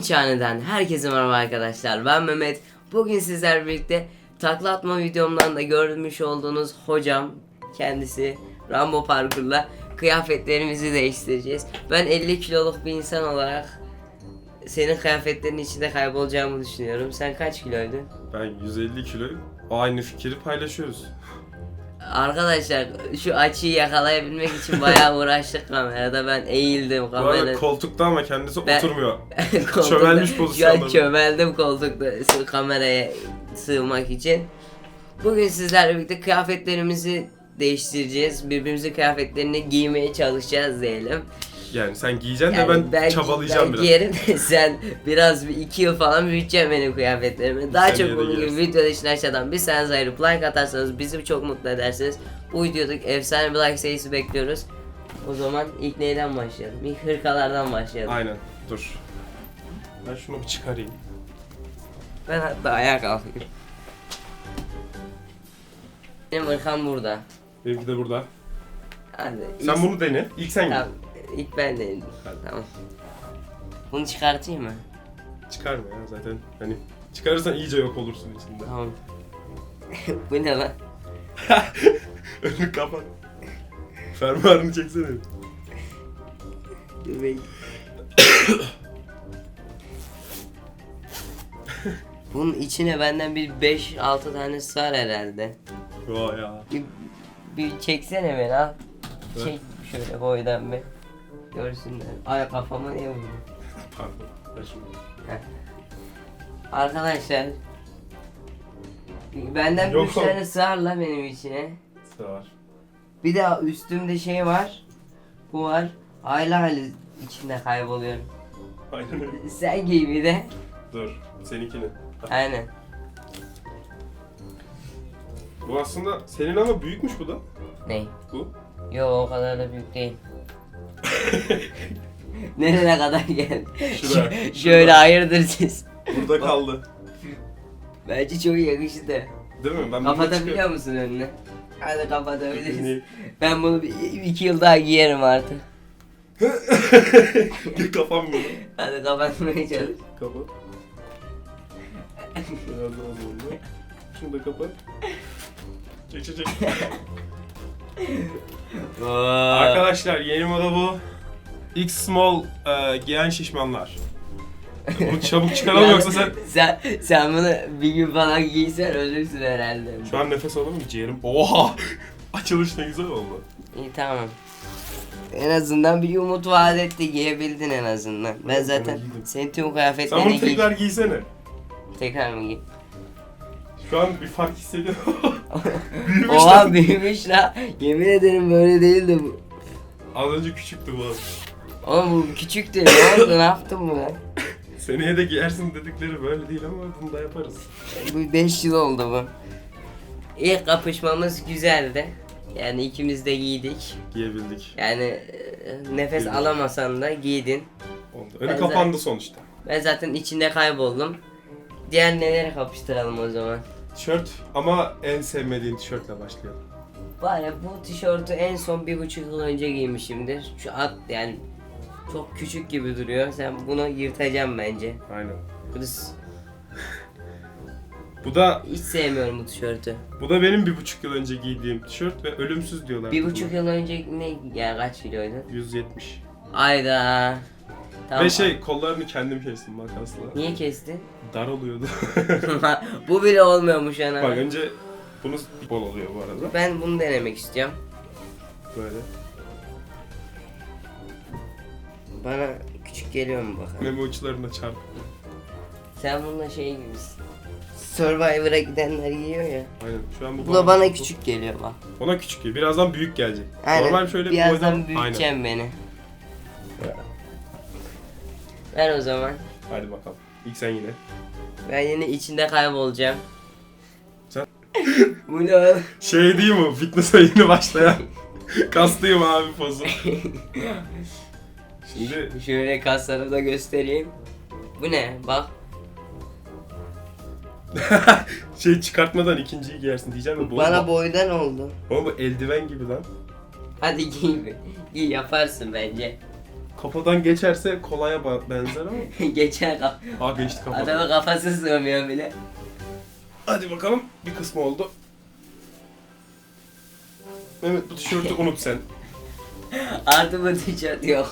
Çane'den herkese merhaba arkadaşlar. Ben Mehmet. Bugün sizlerle birlikte takla atma videomdan da görmüş olduğunuz hocam kendisi Rambo parkurla kıyafetlerimizi değiştireceğiz. Ben 50 kiloluk bir insan olarak senin kıyafetlerin içinde kaybolacağımı düşünüyorum. Sen kaç kiloydun? Ben 150 kiloyum. Aynı fikri paylaşıyoruz. Arkadaşlar şu açıyı yakalayabilmek için bayağı uğraştık kamerada. Ben eğildim Bu arada kamerada. koltukta ama kendisi Ben- oturmuyor. Koltukta- Çömelmiş pozisyonda. çömeldim koltukta sı- kameraya sığmak için. Bugün sizlerle birlikte kıyafetlerimizi değiştireceğiz. Birbirimizin kıyafetlerini giymeye çalışacağız diyelim. Yani sen giyeceksin de ben, çabalayacağım ben biraz. giyerim de sen biraz bir iki yıl falan büyüteceğim benim kıyafetlerimi. Daha Seneye çok de bunun gibi giyersin. video için aşağıdan bir seniz ayırıp like atarsanız bizi çok mutlu edersiniz. Bu videoda efsane bir like sayısı bekliyoruz. O zaman ilk neyden başlayalım? İlk hırkalardan başlayalım. Aynen. Dur. Ben şunu bir çıkarayım. Ben hatta ayağa kalkayım. Benim ırkam burada. Benimki de burada. Hadi. Sen ilk- bunu dene. İlk sen giy. Tamam. İlk ben deneyim. Hadi. Tamam. Bunu çıkartayım mı? Çıkarma ya zaten. Hani çıkarırsan iyice yok olursun içinde. Tamam. Bu ne lan? Önünü kapat. Fermuarını çeksene. Dur bekle. Bunun içine benden bir 5-6 tane sığar herhalde. Vay ya. Bir, bir çeksene beni al. Çek şöyle boydan bir. Görsünler. Ay kafama niye. Ver şunu. Arkadaşlar Benden Yok 3 oğlum. tane sığar la benim içine. Sağ Bir de üstümde şey var. Bu var. Aile hali içinde kayboluyorum. Aynen öyle. Sen giy bir de. Dur. Seninkini. Aynen. Bu aslında senin ama büyükmüş bu da. Ne? Bu. Yo o kadar da büyük değil. Nereye kadar geldi? Şuraya, Şöyle hayırdır siz. Burada kaldı. Bence çok yakıştı. Değil mi? Ben bunu Kapatabiliyor musun önünü? Hadi kapatabiliriz. Ben bunu bir, iki yıl daha giyerim artık. Kafam bunu. Hadi kapatmaya çalış. Kapat. Biraz daha zorla. Şunu da kapat. Çek çek çek. Arkadaşlar yeni moda bu. X small e, giyen şişmanlar. Bunu çabuk çıkaralım yoksa sen... sen sen bunu bir gün falan giysen ölürsün herhalde. Şu an nefes mı ciğerim? Oha! Açılış ne güzel oldu. İyi tamam. En azından bir umut vaat etti giyebildin en azından. Ben zaten bunu giydim. senin tüm Sen bunu kıyafetlerini giy. tekrar giysene. Tekrar mı giy? Şu an bir fark hissediyorum. Büyümüş Oha lan. büyümüş la. Yemin ederim böyle değildi bu. Az önce küçüktü bu. Oğlum bu küçüktü. Ne oldu? Ne yaptın bu lan? Seneye de giyersin dedikleri böyle değil ama bunu da yaparız. Bu 5 yıl oldu bu. İlk kapışmamız güzeldi. Yani ikimiz de giydik. Giyebildik. Yani e, nefes Giydik. alamasan da giydin. Oldu. Önü Ben kapandı sonuçta. Ben zaten içinde kayboldum. Diğer neleri kapıştıralım o zaman. Tişört ama en sevmediğin tişörtle başlayalım. Var ya bu tişörtü en son bir buçuk yıl önce giymişimdir. Şu at yani çok küçük gibi duruyor. Sen bunu yırtacaksın bence. Aynen. Bu da s- Bu da hiç sevmiyorum bu tişörtü. bu da benim bir buçuk yıl önce giydiğim tişört ve ölümsüz diyorlar. Bir buçuk yıl önce ne yani kaç kiloydun? 170. Ayda. Tamam. Ve şey kollarını kendim kestim makasla. Niye kestin? Dar oluyordu. bu bile olmuyormuş ana. Bak önce bunu bol oluyor bu arada. Ben bunu denemek istiyorum. Böyle. Bana küçük geliyor mu bakalım? Meme uçlarına çarp. Sen bununla şey gibisin. Survivor'a gidenler giyiyor ya. Aynen. Şu an bu Bu da bana küçük geliyor bak. Ona küçük geliyor. Birazdan büyük gelecek. Aynen. Normal şöyle bir Birazdan boydan- büyüteceğim beni. Ver o zaman. Hadi bakalım. İlk sen yine. Ben yine içinde kaybolacağım. Sen- Bu ne oğlum? Şey değil mi? Fitness'a yeni başlayan. Kaslıyım abi pozu. Şimdi Şöyle kaslarımı da göstereyim. Bu ne? Bak. şey çıkartmadan ikinciyi giyersin diyeceğim de Bana boydan oldu. Oğlum bu eldiven gibi lan. Hadi giy. Giy yaparsın bence. kafadan geçerse kolaya ba- benzer ama. Geçer kaf. Aa geçti kafadan. Adamın kafası sığmıyor bile. Hadi bakalım bir kısmı oldu. Mehmet bu tişörtü unut sen. Artı bu tişört yok.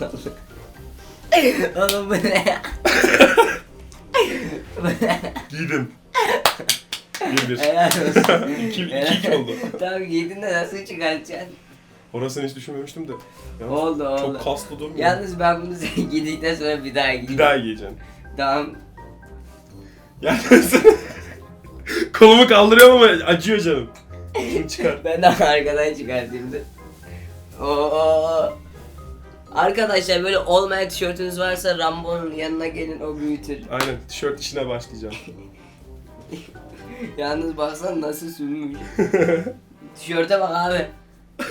Oğlum bu ne ya? Bu ne? Giydim. Bir bir. Helal olsun. İki, iki, iki oldu. Tamam giydin de nasıl çıkartacaksın? Orasını hiç düşünmemiştim de. Yalnız Oldu oldu. Çok kaslı durmuyor. Yalnız ben bunu giydikten sonra bir daha giydim. Bir daha giyeceksin. Tamam. Sen... Kolumu kaldırıyorum ama acıyor canım. Şunu çıkar. Ben de arkadan çıkartayım. Oo. Arkadaşlar böyle olmayan tişörtünüz varsa Rambo'nun yanına gelin o büyütür. Aynen tişört işine başlayacağım. Yalnız baksana nasıl sürmüş. Tişörte bak abi.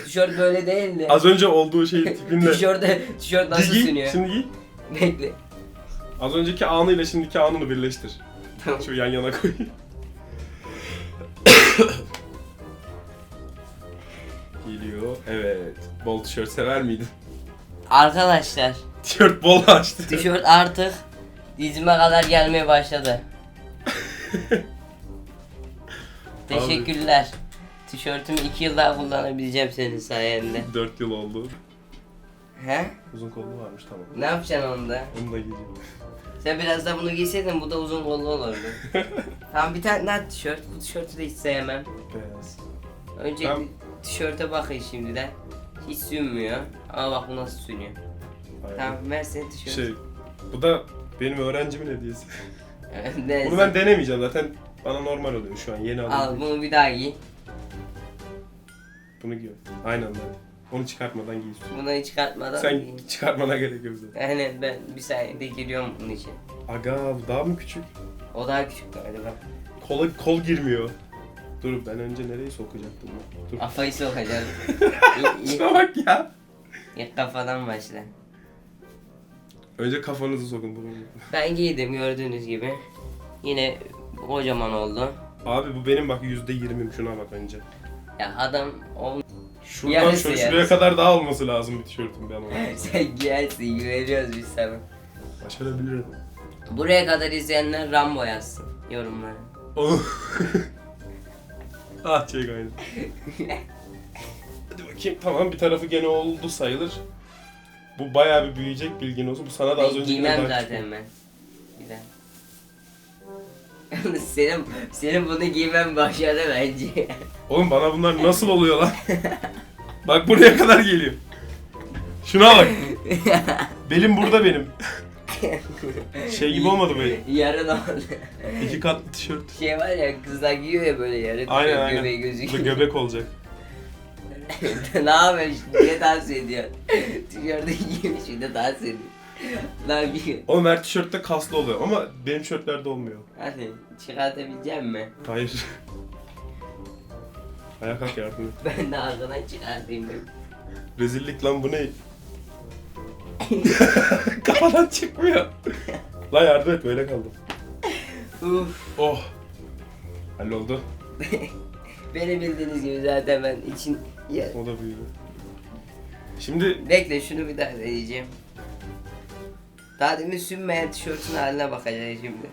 Tişört böyle değildi. Az önce olduğu şey tipinle. Tişörte, tişört nasıl giy, sünüyor? Şimdi giy. Bekle. Az önceki anıyla şimdiki anını birleştir. Tamam. Şu yan yana koy. Geliyor. Evet. Bol tişört sever miydin? Arkadaşlar Tişört bol açtı. tişört artık dizime kadar gelmeye başladı. Teşekkürler. Tişörtümü iki yıl daha kullanabileceğim senin sayende. 4 yıl oldu. He? Uzun kollu varmış tamam. Ne yapacaksın onda? Onu da giyeceğim. Sen biraz da bunu giyseydin bu da uzun kollu olurdu. tamam bir tane daha tişört. Bu tişörtü de hiç sevmem. Beyaz. Önce Ben- tişörte bakın şimdiden. Hiç sünmüyor. Ama bak bu nasıl sünüyor. Aynen. Tamam ver senin tişört. Şey, bu da benim öğrencimin hediyesi. Bunu ben denemeyeceğim zaten. Bana normal oluyor şu an yeni aldım. Al bunu bir daha giy. Bunu giy. Aynı anda. Onu çıkartmadan giy. Bunu çıkartmadan Sen giy. çıkartmana gerek yok zaten. Aynen ben bir saniyede giriyorum bunun için. Aga bu daha mı küçük? O daha küçük galiba. Kola kol girmiyor. Dur ben önce nereye sokacaktım bunu? Dur. Kafayı sokacağım. İlk, Şuna bak ya. ilk kafadan başla. Önce kafanızı sokun bunu. Ben giydim gördüğünüz gibi. Yine kocaman oldu. Abi bu benim bak yüzde yirmim şuna bak önce. Ya adam o Şuradan Yarısı, şöyle şuraya yarısı. kadar daha olması lazım bir tişörtüm ben ona. sen giyersin güveniyoruz biz sana. Başarabilirim. Buraya kadar izleyenler Rambo yazsın yorumlara. Ah çek aynı. Hadi bakayım tamam bir tarafı gene oldu sayılır. Bu bayağı bir büyüyecek bilgin olsun. Bu sana da az önce giymem zaten ben. Yalnız senin, senin bunu giymem başarı bence. Oğlum bana bunlar nasıl oluyor lan? bak buraya kadar geliyor. Şuna bak. Belim burada benim. Şey gibi olmadı mı? Yarın oldu. İki katlı tişört. Şey var ya kızlar giyiyor ya böyle yarın Aynen tişört aynen. göbeği Bu gözüküyor. göbek olacak. ne yapıyorsun? Niye dans ediyor? Tişörtü giymiş bir de dans ediyor. Oğlum her tişörtte kaslı oluyor ama benim tişörtlerde olmuyor. Hadi çıkartabilecek mi? Hayır. Ayağa kalk yardım et. Ben de arkadan çıkartayım. Rezillik lan bu ne? Kafadan çıkmıyor. lan yardım et böyle kaldım. Uf. Oh. Halloldu. Beni bildiğiniz gibi zaten ben için... Ya, O da büyüdü. Şimdi bekle şunu bir daha deneyeceğim. Daha demin sünmeyen tişörtün haline bakacağız şimdi.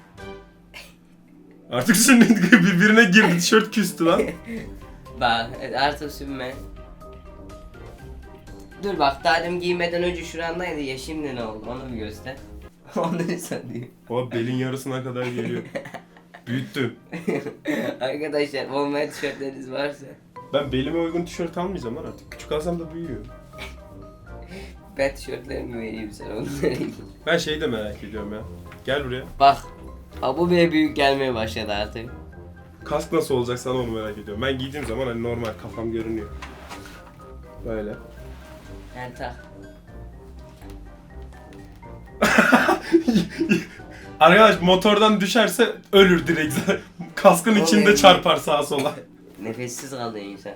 artık şimdi birbirine girdi tişört küstü lan. Bak artık sünme. Dur bak demin giymeden önce şurandaydı ya şimdi ne oldu onu bir göster. Onu ne sanıyor? O belin yarısına kadar geliyor. Büyüttüm. Arkadaşlar olmayan tişörtleriniz varsa Ben belime uygun tişört almayacağım lan artık. Küçük alsam da büyüyor. ben tişörtlerimi vereyim onu vereyim. Ben şeyi de merak ediyorum ya. Gel buraya. Bak ha, bu bile büyük gelmeye başladı artık. Kask nasıl olacak sana onu merak ediyorum. Ben giydiğim zaman hani normal kafam görünüyor. Böyle. Yani tak. Arkadaş motordan düşerse ölür direkt. Kaskın içinde Olayım. çarpar sağa sola. Nefessiz kalıyor insan.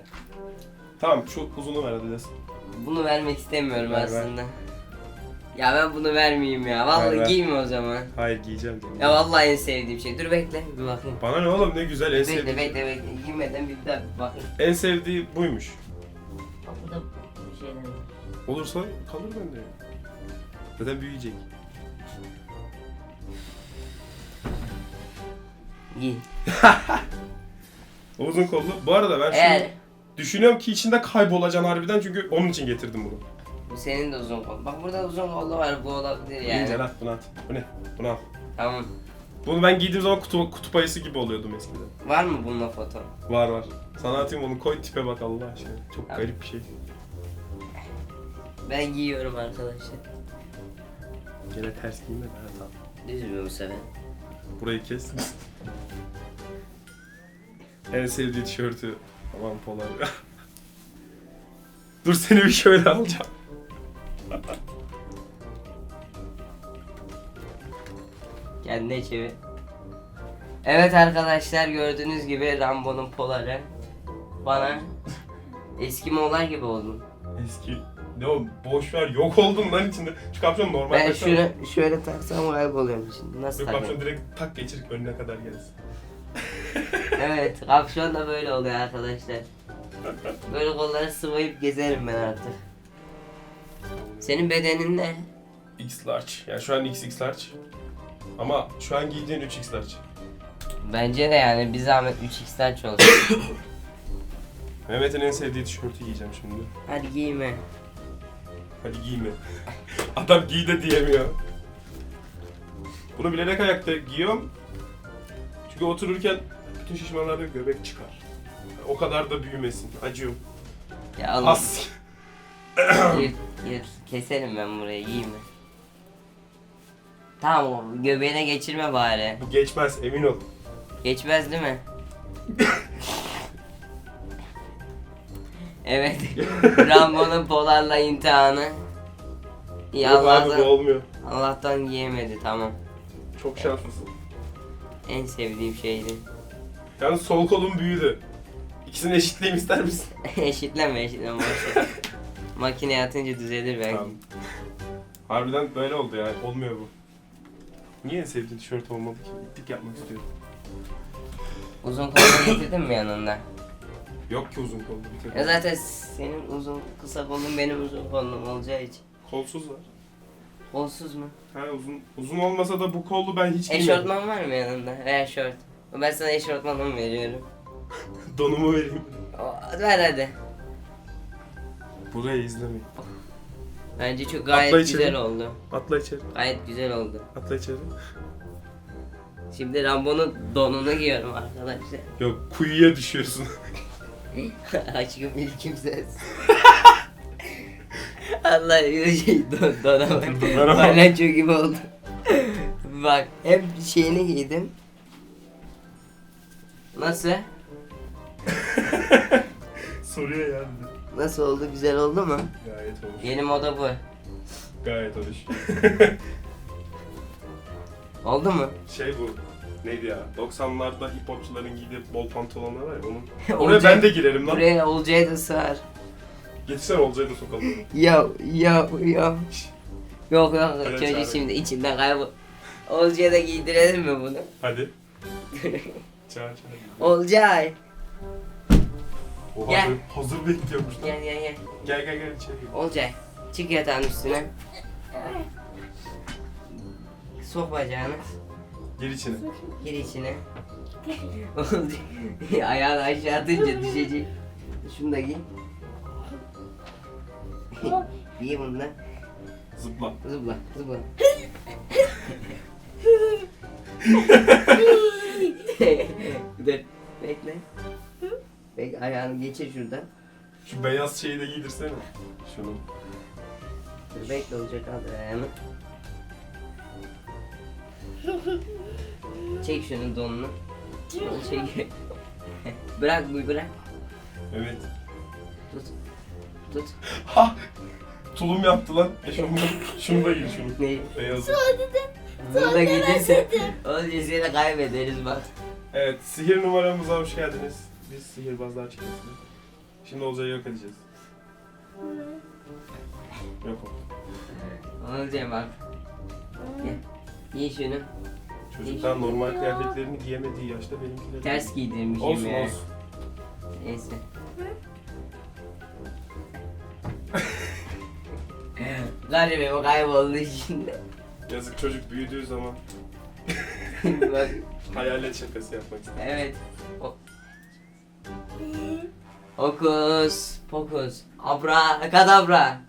tamam şu uzunu ver hadi desin. Bunu vermek istemiyorum Ver, ver. aslında. Ya ben bunu vermeyeyim ya. Vallahi Ver, ver. giyme o zaman. Hayır giyeceğim. canım. Ya vallahi en sevdiğim şey. Dur bekle bir bakayım. Bana ne oğlum ne güzel en Bekle sevdiği. bekle bekle. Giymeden bir daha bir bakayım. En sevdiği buymuş. Olursa kalır bende. Zaten büyüyecek. Giy. O uzun kollu. Bu arada ben Eğer şunu düşünüyorum ki içinde kaybolacaksın harbiden çünkü onun için getirdim bunu. bu senin de uzun kol. Bak burada uzun kollu var bu olabilir Yani. İnce at bunu at. Bu ne? Bunu al. Tamam. Bunu ben giydiğim zaman kutu, kutup ayısı gibi oluyordum eskiden. Var mı bununla foto? Var var. Sana atayım onu koy tipe bak Allah aşkına. Çok Tamam. garip bir şey. Ben giyiyorum arkadaşlar. Gene ters giyme ha, tamam. Düz mü bu sefer? Burayı kes. en sevdiği tişörtü. Aman polar. Dur seni bir şöyle alacağım. Kendine çevir. Evet arkadaşlar gördüğünüz gibi Rambo'nun poları bana eski molar gibi oldum. Eski. Ne o boş ver yok oldun lan içinde. Şu kapşon normal Ben taksana. şunu şöyle taksam kayboluyorum şimdi. Nasıl Yok takayım? kapşon direkt tak geçir önüne kadar gelsin. Evet kapşon da böyle oluyor arkadaşlar. Böyle kolları sıvayıp gezerim ben artık. Senin bedenin ne? X large. Yani şu an XX large. Ama şu an giydiğin 3X large. Bence de yani bir zahmet 3x'ten olsun. Mehmet'in en sevdiği tişörtü giyeceğim şimdi. Hadi giyme. Hadi giyme. Adam giy de diyemiyor. Bunu bilerek ayakta giyiyorum. Çünkü otururken bütün şişmanlarda göbek çıkar. O kadar da büyümesin. Acıyorum. Ya oğlum Has. gir, gir. Keselim ben burayı giyme. Tamam o göbeğine geçirme bari. Bu geçmez emin ol. Geçmez değil mi? evet. Rambo'nun polarla imtihanı. İyi Yok abi bu Allah'tan, olmuyor. Allah'tan giyemedi tamam. Çok şanslısın. En sevdiğim şeydi. Yalnız sol kolum büyüdü. İkisini eşitleyeyim ister misin? eşitleme eşitleme boş ver. Makineye atınca düzelir belki. Tamam. Harbiden böyle oldu ya. Olmuyor bu. Niye en sevdiğin tişört olmadı ki? İttik yapmak istiyorum. Uzun kolunu getirdin mi yanında? Yok ki uzun kollu bir tek. Ya zaten senin uzun kısa kolun benim uzun kolum olacağı için. Kolsuz var. Kolsuz mu? Ha uzun uzun olmasa da bu kollu ben hiç giymem. Eşortman var mı yanında? Veya şort. Ben sana eşortmanımı veriyorum. Donumu vereyim. O- Ver hadi. Burayı izlemeyin. Bence çok gayet Atla içeri. güzel oldu. Atla içeri. Gayet güzel oldu. Atla içeri. Şimdi Rambo'nun donunu giyiyorum arkadaşlar. Yok kuyuya düşüyorsun. Aşkım ilkim ses. Allah şey don, dona bak. Dona bak. Palyaço gibi oldu. bak hem şeyini giydim. Nasıl? Soruyor yani. Nasıl oldu? Güzel oldu mu? Gayet hoş. Yeni moda bu. Gayet hoş. Oldu mu? şey bu. Neydi ya? 90'larda hip hopçuların giydiği bol pantolonlar var ya onun. Oraya ben de girerim lan. Buraya Olcay'ı da sığar. Getirsene Olcay'ı da sokalım. Ya ya ya. Yok yok Öyle çocuk çağırın. şimdi içinden kaybol. Olcay'a da giydirelim mi bunu? Hadi. Çağır çağır. Olcay. Oha Gel. böyle hazır bekliyormuş lan. Gel gel gel. Gel gel gel içeri. Olcay. Çık yatağın üstüne. Sok bacağını. Gir içine. Gir içine. Ayağını aşağı atınca düşecek. Şunu da giy. giy bunu da. Zıpla. Zıpla zıpla. Dur. Bekle. Bekle ayağını geçir şuradan. Şu beyaz şeyi de giydirsene. Şunu. Dur bekle olacak ayağını. Çek şunun donunu. Onu çek. bırak bu bırak. Evet. Tut. Tut. Ha! Tulum yaptı lan. E şunu, şunu da giy şunu. Ne? Beyazı. Bunu da giydirse. Olacak seni kaybederiz bak. Evet, sihir numaramıza hoş geldiniz. Biz sihirbazlar çetesi. Şimdi Olcay'ı yok edeceğiz. Yok o. Olacak bak. Gel. Giy şunu. Çocuklar normal kıyafetlerini giyemediği yaşta benimkiler. Ters giydirmişim Olsun ya. olsun. Neyse. Garibim kayboldu içinde. Yazık çocuk büyüdüğü zaman Bak hayalet şakası yapmak ister. evet. O- Hokus pokus. Abra kadabra.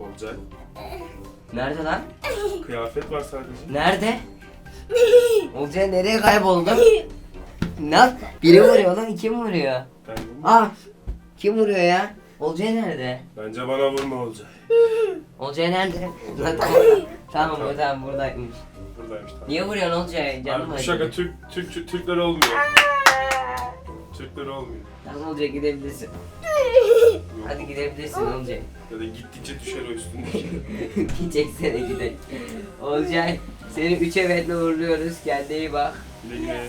Olcay. Nerede lan? Kıyafet var sadece. Nerede? Olcay nereye kayboldu? Ne? Biri vuruyor lan kim vuruyor? Ben Aa kim vuruyor ya? Olcay nerede? Bence bana vurma Olcay. Olcay nerede? Lan tamam. Tamam tamam buradaymış. Buradaymış tamam. Niye vuruyorsun Olcay? Canım Abi bu acıdı. şaka Türk, Türk, Türkler olmuyor. Türkler olmuyor. Tamam Olcay gidebilirsin. Hadi gidebilirsin Olcay. Ya da gittikçe düşer o üstündeki. Gideceksene gidelim. Olcay seni üç evetle uğurluyoruz. Kendine iyi bak. Güle güle.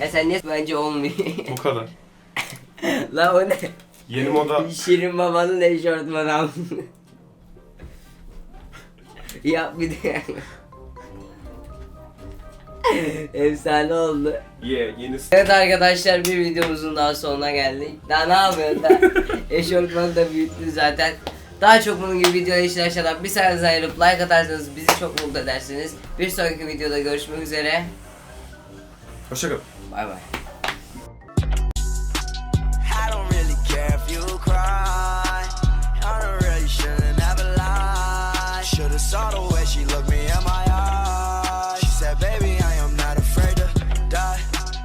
Ya sen niye bence olmuyor? Bu kadar. La o ne? Yeni moda Şirin babanın eşortmanı al. Yap bir de. Efsane oldu. Yeah, yenisi. Evet arkadaşlar bir videomuzun daha sonuna geldik. Daha ne yapıyorsun da? Eşofmanı da büyüttün zaten. Daha çok bunun gibi videolar için aşağıdan bir saniye ayırıp like atarsanız bizi çok mutlu edersiniz. Bir sonraki videoda görüşmek üzere. Hoşçakalın. Bay bay. Saw the way she looked me